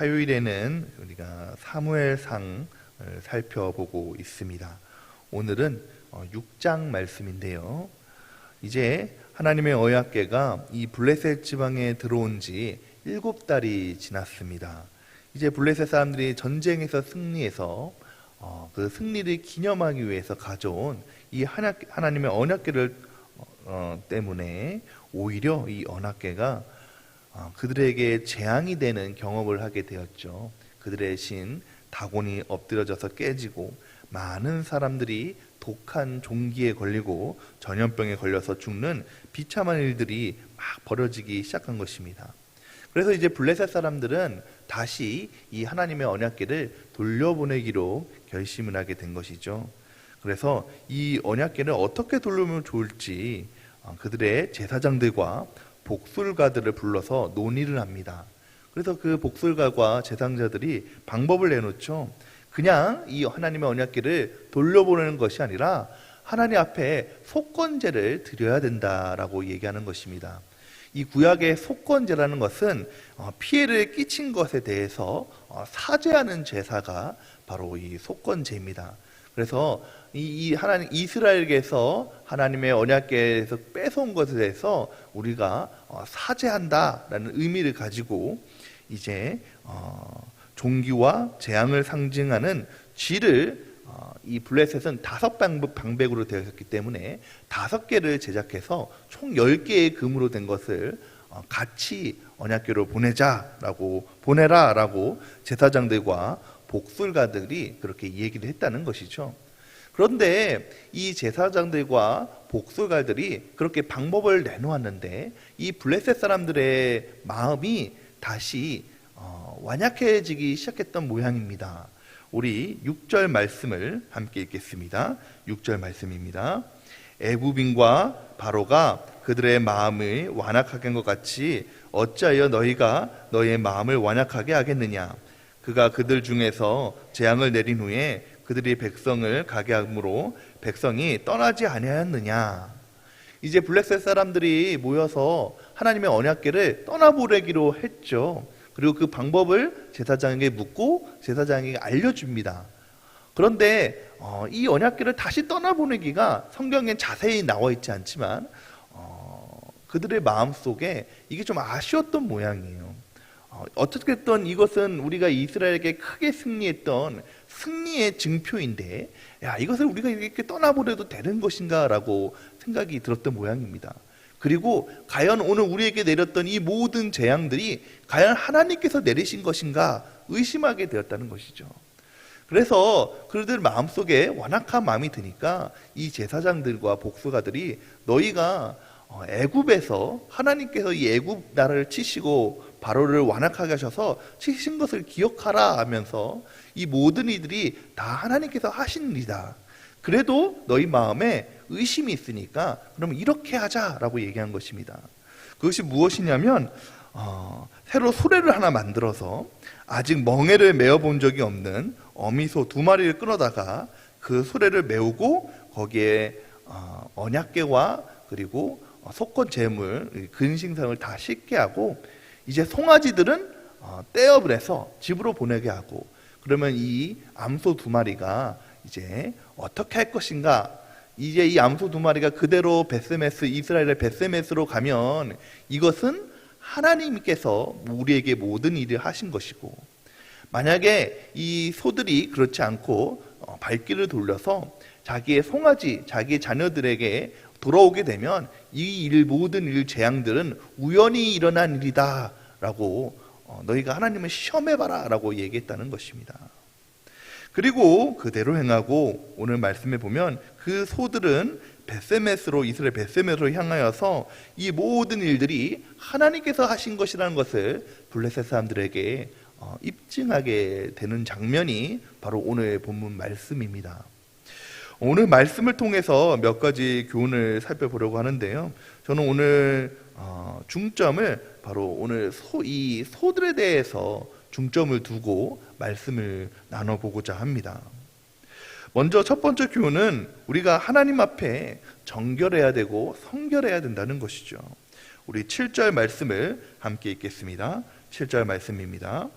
화요일에는 우리가 사무엘상을 살펴보고 있습니다. 오늘은 6장 말씀인데요. 이제 하나님의 언약궤가 이 블레셋 지방에 들어온 지 일곱 달이 지났습니다. 이제 블레셋 사람들이 전쟁에서 승리해서 어, 그 승리를 기념하기 위해서 가져온 이 하나, 하나님의 언약궤를 어, 때문에 오히려 이 언약궤가 어, 그들에게 재앙이 되는 경험을 하게 되었죠. 그들의 신 다곤이 엎드려져서 깨지고 많은 사람들이 독한 종기에 걸리고 전염병에 걸려서 죽는 비참한 일들이 막 벌어지기 시작한 것입니다. 그래서 이제 블레셋 사람들은 다시 이 하나님의 언약궤를 돌려보내기로 결심을 하게 된 것이죠. 그래서 이 언약궤를 어떻게 돌려면 좋을지 어, 그들의 제사장들과 복술가들을 불러서 논의를 합니다. 그래서 그 복술가과 제상자들이 방법을 내놓죠. 그냥 이 하나님의 언약궤를 돌려보내는 것이 아니라 하나님 앞에 속건제를 드려야 된다라고 얘기하는 것입니다. 이 구약의 속건제라는 것은 어, 피해를 끼친 것에 대해서 어, 사죄하는 제사가 바로 이 속건제입니다. 그래서 이 하나님 이스라엘에게서 하나님의 언약궤에서 뺏어온 것에 대해서 우리가 어, 사죄한다라는 의미를 가지고 이제 종기와 재앙을 상징하는 쥐를 이 블레셋은 다섯 방백으로 되어 있었기 때문에 다섯 개를 제작해서 총 열 개의 금으로 된 것을 어, 같이 언약궤로 보내자라고 보내라라고 제사장들과 복술가들이 그렇게 얘기를 했다는 것이죠. 그런데 이 제사장들과 복술가들이 그렇게 방법을 내놓았는데 이 블레셋 사람들의 마음이 다시 어, 완약해지기 시작했던 모양입니다. 우리 6절 말씀을 함께 읽겠습니다. 6절 말씀입니다. 애굽인과 바로가 그들의 마음을 완악하게 한 것 같이 어찌하여 너희가 너희의 마음을 완악하게 하겠느냐 그가 그들 중에서 재앙을 내린 후에 그들이 백성을 가게 함으로 백성이 떠나지 아니하였느냐 이제 블랙셋 사람들이 모여서 하나님의 언약궤를 떠나보내기로 했죠. 그리고 그 방법을 제사장에게 묻고 제사장에게 알려줍니다. 그런데 어, 이 언약궤를 다시 떠나보내기가 성경에 자세히 나와 있지 않지만 어, 그들의 마음 속에 이게 좀 아쉬웠던 모양이에요. 어, 어떻게 됐든 이것은 우리가 이스라엘에게 크게 승리했던 승리의 증표인데, 야 이것을 우리가 이렇게 떠나보내도 되는 것인가라고 생각이 들었던 모양입니다. 그리고 과연 오늘 우리에게 내렸던 이 모든 재앙들이 과연 하나님께서 내리신 것인가 의심하게 되었다는 것이죠. 그래서 그들 마음속에 완악한 마음이 드니까 이 제사장들과 복수가들이 너희가 어, 애굽에서 하나님께서 이 애굽 나라를 치시고 바로를 완악하게 하셔서 치신 것을 기억하라 하면서 이 모든 이들이 다 하나님께서 하신 일이다. 그래도 너희 마음에 의심이 있으니까 그럼 이렇게 하자라고 얘기한 것입니다. 그것이 무엇이냐면 어, 새로 소래를 하나 만들어서 아직 멍에를 메어 본 적이 없는 어미소 두 마리를 끊어다가 그 소래를 메우고 거기에 어, 언약계와 그리고 속건 재물 근신상을 다 씻게 하고 이제 송아지들은 어, 떼업을 해서 집으로 보내게 하고 그러면 이 암소 두 마리가 이제 어떻게 할 것인가? 이제 이 암소 두 마리가 그대로 베스메스 이스라엘의 베스메스로 가면 이것은 하나님께서 우리에게 모든 일을 하신 것이고 만약에 이 소들이 그렇지 않고 어, 발길을 돌려서 자기의 송아지, 자기의 자녀들에게 돌아오게 되면 이 일 모든 일 재앙들은 우연히 일어난 일이다라고 어, 너희가 하나님을 시험해 봐라라고 얘기했다는 것입니다. 그리고 그대로 행하고 오늘 말씀해 보면 그 소들은 베세메스로 이스라엘 베세메스로 향하여서 이 모든 일들이 하나님께서 하신 것이라는 것을 블레셋 사람들에게 어, 입증하게 되는 장면이 바로 오늘 본문 말씀입니다. 오늘 말씀을 통해서 몇 가지 교훈을 살펴보려고 하는데요. 저는 오늘 어, 중점을 바로 오늘 소, 이 소들에 대해서 중점을 두고 말씀을 나눠보고자 합니다. 먼저 첫 번째 교훈은 우리가 하나님 앞에 정결해야 되고 성결해야 된다는 것이죠. 우리 7절 말씀을 함께 읽겠습니다. 7절 말씀입니다.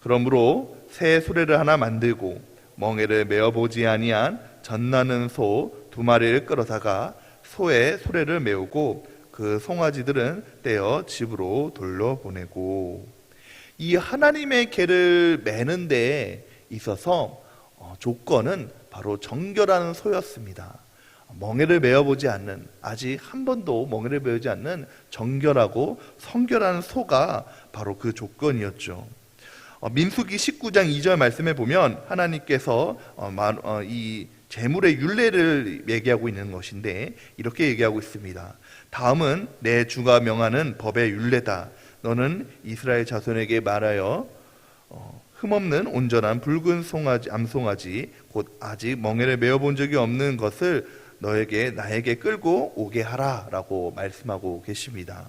그러므로 새 수레를 하나 만들고 멍에를 메어 보지 아니한 젖나는 소 두 마리를 끌어다가 소의 수레를 메우고 그 송아지들은 떼어 집으로 돌려보내고 이 하나님의 개를 매는 데 있어서 어, 조건은 바로 정결한 소였습니다. 멍에를 메어보지 않는 아직 한 번도 멍에를 메우지 않는 정결하고 성결한 소가 바로 그 조건이었죠. 어, 민수기 19장 2절 말씀에 보면 하나님께서 어, 이 재물의 윤례를 얘기하고 있는 것인데 이렇게 얘기하고 있습니다. 다음은 내 주가 명하는 법의 윤례다. 너는 이스라엘 자손에게 말하여 어, 흠없는 온전한 붉은 송아지 암송아지 곧 아직 멍에를 메어 본 적이 없는 것을 너에게 나에게 끌고 오게 하라라고 말씀하고 계십니다.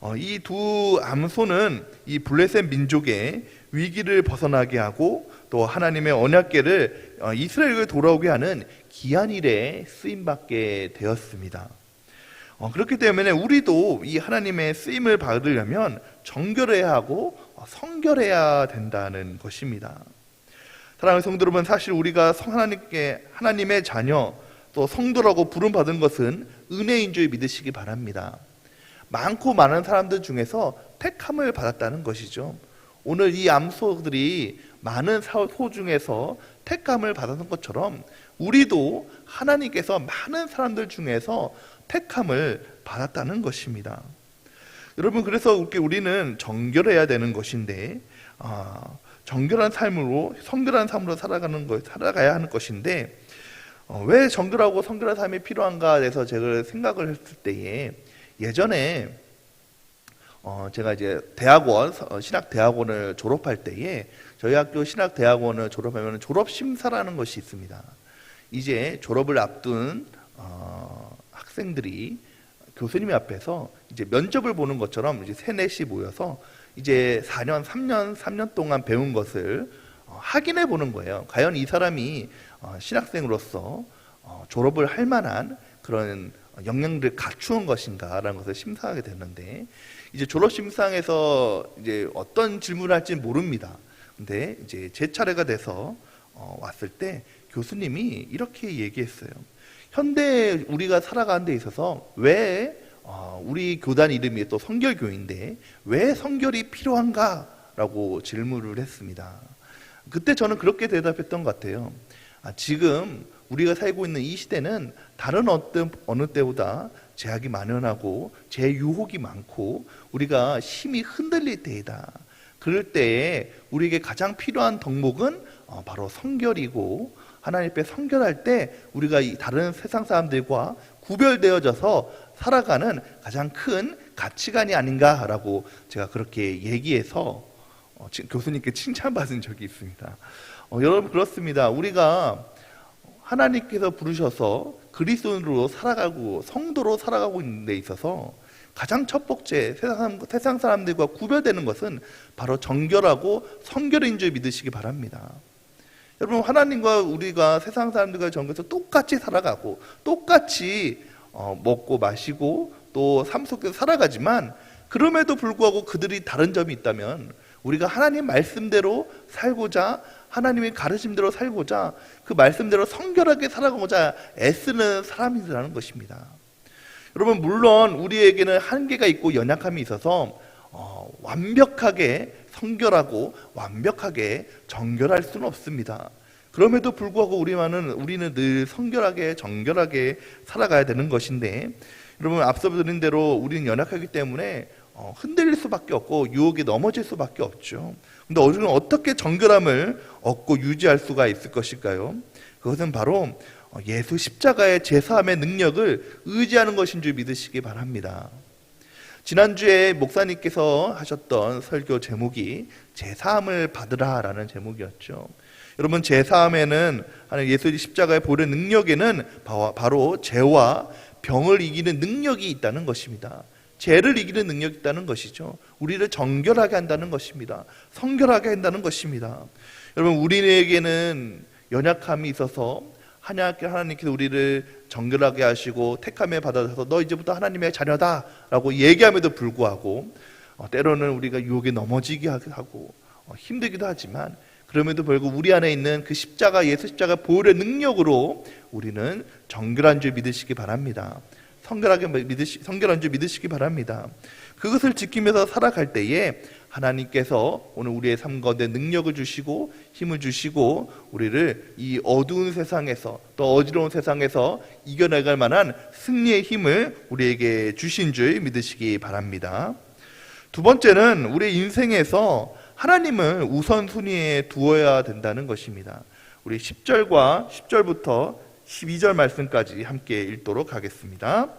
어, 이두 암소는 이 블레셋 민족의 위기를 벗어나게 하고 또 하나님의 언약궤를 어, 이스라엘에 돌아오게 하는 기한 일에 쓰임 받게 되었습니다. 어, 그렇기 때문에 우리도 이 하나님의 쓰임을 받으려면 정결해야 하고 어, 성결해야 된다는 것입니다. 사랑하는 성도 여러분, 사실 우리가 성 하나님께 하나님의 자녀 또 성도라고 부름 받은 것은 은혜인 줄 믿으시기 바랍니다. 많고 많은 사람들 중에서 택함을 받았다는 것이죠. 오늘 이 암소들이 많은 사- 소 중에서 택함을 받았던 것처럼 우리도 하나님께서 많은 사람들 중에서 택함을 받았다는 것입니다. 여러분 그래서 우리는 정결해야 되는 것인데 아, 정결한 삶으로 성결한 삶으로 살아가는 것 살아가야 하는 것인데 어, 왜 정결하고 성결한 삶이 필요한가에 대해서 제가 생각을 했을 때에 예전에 어, 제가 이제 대학원 어, 신학 대학원을 졸업할 때에 저희 학교 신학 대학원을 졸업하면 졸업 심사라는 것이 있습니다. 이제 졸업을 앞둔 어, 학생들이 교수님 앞에서 이제 면접을 보는 것처럼 이제 세넷이 모여서 이제 4년, 3년, 3년 동안 배운 것을 어, 확인해 보는 거예요. 과연 이 사람이 어, 신학생으로서 어, 졸업을 할 만한 그런 역량들을 갖추은 것인가라는 것을 심사하게 됐는데 이제 졸업 심사에서 이제 어떤 질문을 할지 모릅니다. 근데 이제 제 차례가 돼서 어, 왔을 때 교수님이 이렇게 얘기했어요. 현대 우리가 살아가는 데 있어서 왜 어, 우리 교단 이름이 또 성결교인데 왜 성결이 필요한가라고 질문을 했습니다. 그때 저는 그렇게 대답했던 것 같아요. 아, 지금 우리가 살고 있는 이 시대는 다른 어떤 어느 때보다 제약이 만연하고 제 유혹이 많고 우리가 힘이 흔들릴 때이다. 그럴 때에 우리에게 가장 필요한 덕목은 어, 바로 성결이고 하나님 앞에 성결할 때 우리가 이 다른 세상 사람들과 구별되어져서 살아가는 가장 큰 가치관이 아닌가라고 제가 그렇게 얘기해서 어, 지- 교수님께 칭찬받은 적이 있습니다. 어, 여러분 그렇습니다. 우리가 하나님께서 부르셔서 그리스도인으로 살아가고 성도로 살아가고 있는 데 있어서 가장 첫 번째 세상, 사람- 세상 사람들과 구별되는 것은 바로 정결하고 성결인 줄 믿으시기 바랍니다. 여러분 하나님과 우리가 세상 사람들과 정결해서 똑같이 살아가고 똑같이 어, 먹고 마시고 또 삶 속에서 살아가지만 그럼에도 불구하고 그들이 다른 점이 있다면 우리가 하나님 말씀대로 살고자 하나님의 가르침대로 살고자 그 말씀대로 성결하게 살아가고자 애쓰는 사람이라는 것입니다. 여러분 물론 우리에게는 한계가 있고 연약함이 있어서 어, 완벽하게 성결하고 완벽하게 정결할 수는 없습니다. 그럼에도 불구하고 우리만은 우리는 늘 성결하게 정결하게 살아가야 되는 것인데 여러분 앞서 드린 대로 우리는 연약하기 때문에 어, 흔들릴 수밖에 없고 유혹에 넘어질 수밖에 없죠. 근데 우리는 어떻게 정결함을 얻고 유지할 수가 있을 것일까요? 그것은 바로 어, 예수 십자가의 제사함의 능력을 의지하는 것인 줄 믿으시기 바랍니다. 지난주에 목사님께서 하셨던 설교 제목이 제사함을 받으라라는 제목이었죠. 여러분 제사함에는 예수 십자가의 보혈의 능력에는 바- 바로 죄와 병을 이기는 능력이 있다는 것입니다. 죄를 이기는 능력이 있다는 것이죠. 우리를 정결하게 한다는 것입니다. 성결하게 한다는 것입니다. 여러분 우리에게는 연약함이 있어서 하나님께 하나님께서 우리를 정결하게 하시고 택함에 받아서 너 이제부터 하나님의 자녀다라고 얘기함에도 불구하고 어, 때로는 우리가 유혹에 넘어지게 하고 어, 힘들기도 하지만 그럼에도 불구하고 우리 안에 있는 그 십자가 예수 십자가 보혈의 능력으로 우리는 정결한 줄 믿으시기 바랍니다. 성결하게 믿으시 성결한 줄 믿으시기 바랍니다. 그것을 지키면서 살아갈 때에 하나님께서 오늘 우리의 삶 가운데 능력을 주시고 힘을 주시고 우리를 이 어두운 세상에서 또 어지러운 세상에서 이겨나갈 만한 승리의 힘을 우리에게 주신 줄 믿으시기 바랍니다. 두 번째는 우리 인생에서 하나님을 우선순위에 두어야 된다는 것입니다. 우리 10절과 10절부터 12절 말씀까지 함께 읽도록 하겠습니다.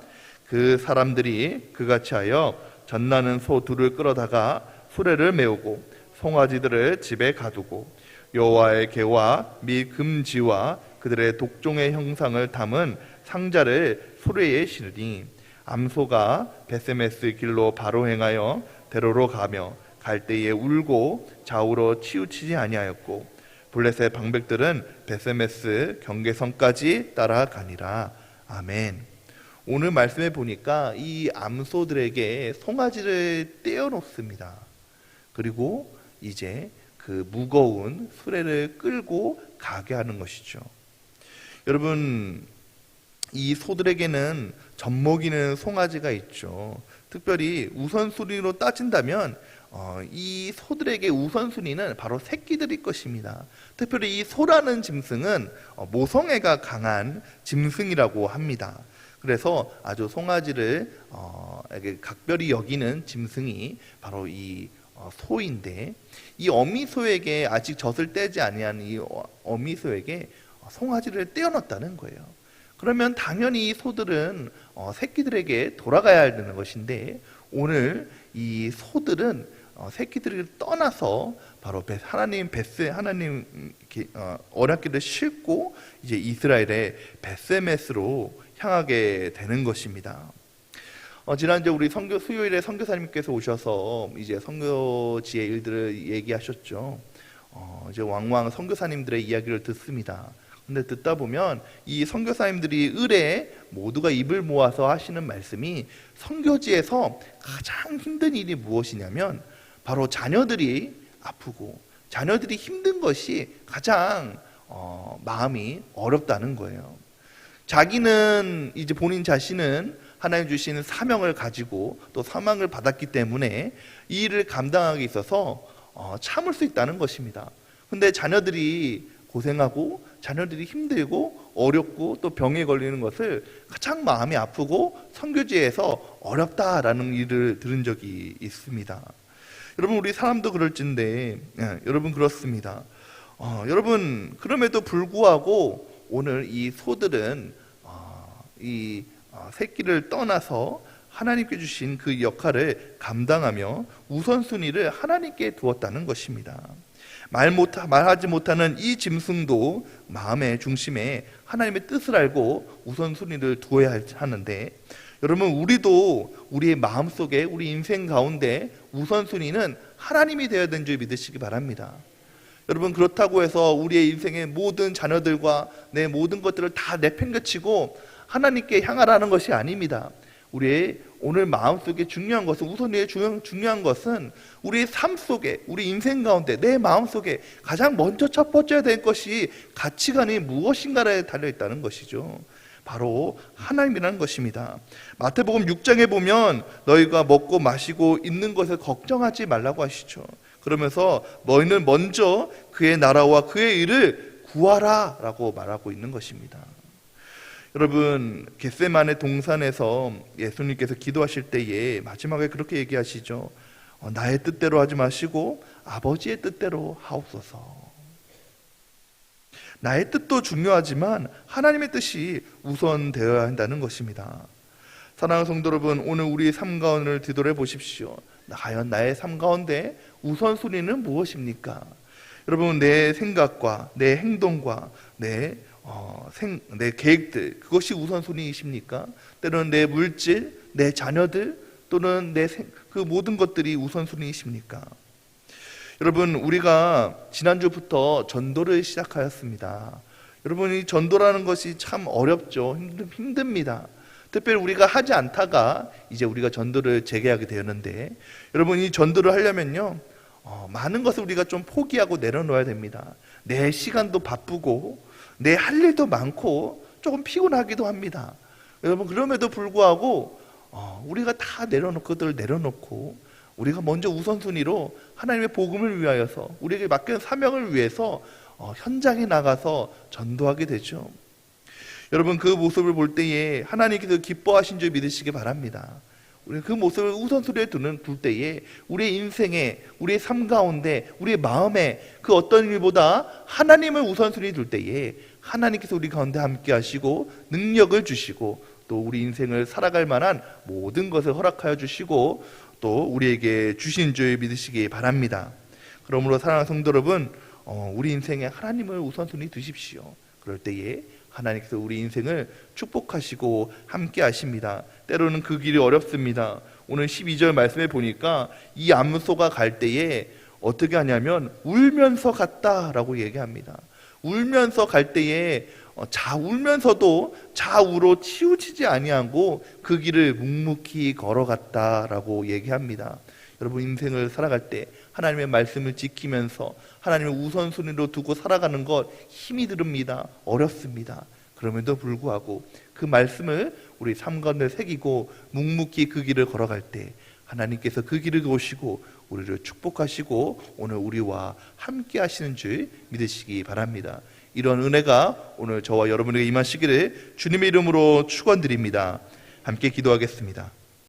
그 사람들이 그같이 하여 전나는 소 둘을 끌어다가 수레를 메우고 송아지들을 집에 가두고 여호와의 개와 및 금지와 그들의 독종의 형상을 담은 상자를 수레에 실니 암소가 베세메스 길로 바로 행하여 대로로 가며 갈 때에 울고 좌우로 치우치지 아니하였고 블레셋 방백들은 베세메스 경계선까지 따라가니라 아멘. 오늘 말씀해 보니까 이 암소들에게 송아지를 떼어 놓습니다. 그리고 이제 그 무거운 수레를 끌고 가게 하는 것이죠. 여러분 이 소들에게는 젖먹이는 송아지가 있죠. 특별히 우선순위로 따진다면 어, 이 소들에게 우선순위는 바로 새끼들일 것입니다. 특별히 이 소라는 짐승은 어, 모성애가 강한 짐승이라고 합니다. 그래서 아주 송아지를 어, 각별히 여기는 짐승이 바로 이 어, 소인데 이 어미소에게 아직 젖을 떼지 아니한 이 어- 어미소에게 송아지를 떼어놨다는 거예요. 그러면 당연히 이 소들은 어, 새끼들에게 돌아가야 되는 것인데 오늘 이 소들은 어, 새끼들을 떠나서 바로 베- 하나님 베스 하나님 음, 이렇게, 어, 언약궤를 싣고 이제 이스라엘의 베세메스로 향하게 되는 것입니다. 어, 지난주 우리 선교 수요일에 선교사님께서 오셔서 이제 선교지의 일들을 얘기하셨죠. 어, 이제 왕왕 선교사님들의 이야기를 듣습니다. 근데 듣다 보면 이 선교사님들이 을에 모두가 입을 모아서 하시는 말씀이 선교지에서 가장 힘든 일이 무엇이냐면 바로 자녀들이 아프고 자녀들이 힘든 것이 가장 어, 마음이 어렵다는 거예요. 자기는 이제 본인 자신은 하나님 주신 사명을 가지고 또 사망을 받았기 때문에 이 일을 감당하기 있어서 어, 참을 수 있다는 것입니다. 근데 자녀들이 고생하고 자녀들이 힘들고 어렵고 또 병에 걸리는 것을 가장 마음이 아프고 선교지에서 어렵다라는 일을 들은 적이 있습니다. 여러분 우리 사람도 그럴진데 예, 여러분 그렇습니다. 어, 여러분 그럼에도 불구하고 오늘 이 소들은 어, 이 어, 새끼를 떠나서 하나님께 주신 그 역할을 감당하며 우선순위를 하나님께 두었다는 것입니다. 말 못, 말하지 못하는 이 짐승도 마음의 중심에 하나님의 뜻을 알고 우선순위를 두어야 하는데 여러분 우리도 우리의 마음 속에 우리 인생 가운데 우선순위는 하나님이 되어야 되는 줄 믿으시기 바랍니다. 여러분 그렇다고 해서 우리의 인생의 모든 자녀들과 내 모든 것들을 다 내팽개치고 하나님께 향하라는 것이 아닙니다. 우리의 오늘 마음속에 중요한 것은 우선의 중요한 것은 우리의 삶 속에 우리 인생 가운데 내 마음 속에 가장 먼저 첫 번째야 될 것이 가치관이 무엇인가에 달려 있다는 것이죠. 바로 하나님이라는 것입니다. 마태복음 6장에 보면 너희가 먹고 마시고 있는 것을 걱정하지 말라고 하시죠. 그러면서 너희는 먼저 그의 나라와 그의 일을 구하라라고 말하고 있는 것입니다. 여러분 겟세만의 동산에서 예수님께서 기도하실 때에 마지막에 그렇게 얘기하시죠. 어, 나의 뜻대로 하지 마시고 아버지의 뜻대로 하옵소서. 나의 뜻도 중요하지만 하나님의 뜻이 우선 되어야 한다는 것입니다. 사랑하는 성도 여러분, 오늘 우리 삶 가운데를 뒤돌아 보십시오. 과연 나의 삶 가운데 우선순위는 무엇입니까? 여러분 내 생각과 내 행동과 내 어, 생, 내 계획들 그것이 우선순위이십니까? 때로는 내 물질, 내 자녀들 또는 내 그 모든 것들이 우선순위이십니까? 여러분 우리가 지난주부터 전도를 시작하였습니다. 여러분 이 전도라는 것이 참 어렵죠. 힘, 힘듭니다. 특별히 우리가 하지 않다가 이제 우리가 전도를 재개하게 되었는데 여러분 이 전도를 하려면요 어, 많은 것을 우리가 좀 포기하고 내려놓아야 됩니다. 내 시간도 바쁘고 내 할 일도 많고 조금 피곤하기도 합니다. 여러분 그럼에도 불구하고 어, 우리가 다 내려놓고 그들 내려놓고 우리가 먼저 우선순위로 하나님의 복음을 위하여서 우리에게 맡긴 사명을 위해서 어, 현장에 나가서 전도하게 되죠. 여러분 그 모습을 볼 때에 하나님께서 기뻐하신 줄 믿으시기 바랍니다. 우리 그 모습을 우선순위에 두는 둘 때에 우리의 인생에 우리의 삶 가운데 우리의 마음에 그 어떤 일보다 하나님을 우선순위에 둘 때에 하나님께서 우리 가운데 함께 하시고 능력을 주시고 또 우리 인생을 살아갈 만한 모든 것을 허락하여 주시고 또 우리에게 주신 줄 믿으시기 바랍니다. 그러므로 사랑하는 성도 여러분, 어, 우리 인생에 하나님을 우선순위 두십시오. 그럴 때에 하나님께서 우리 인생을 축복하시고 함께 하십니다. 때로는 그 길이 어렵습니다. 오늘 12절 말씀에 보니까 이 암소가 갈 때에 어떻게 하냐면 울면서 갔다라고 얘기합니다. 울면서 갈 때에 어, 자 울면서도 좌우로 치우치지 아니하고 그 길을 묵묵히 걸어갔다라고 얘기합니다. 여러분 인생을 살아갈 때 하나님의 말씀을 지키면서 하나님의 우선순위로 두고 살아가는 것 힘이 들습니다. 어렵습니다. 그럼에도 불구하고 그 말씀을 우리 삶 가운데 새기고 묵묵히 그 길을 걸어갈 때 하나님께서 그 길을 오시고 우리를 축복하시고 오늘 우리와 함께 하시는 줄 믿으시기 바랍니다. 이런 은혜가 오늘 저와 여러분에게 임하시기를 주님의 이름으로 축원드립니다. 함께 기도하겠습니다.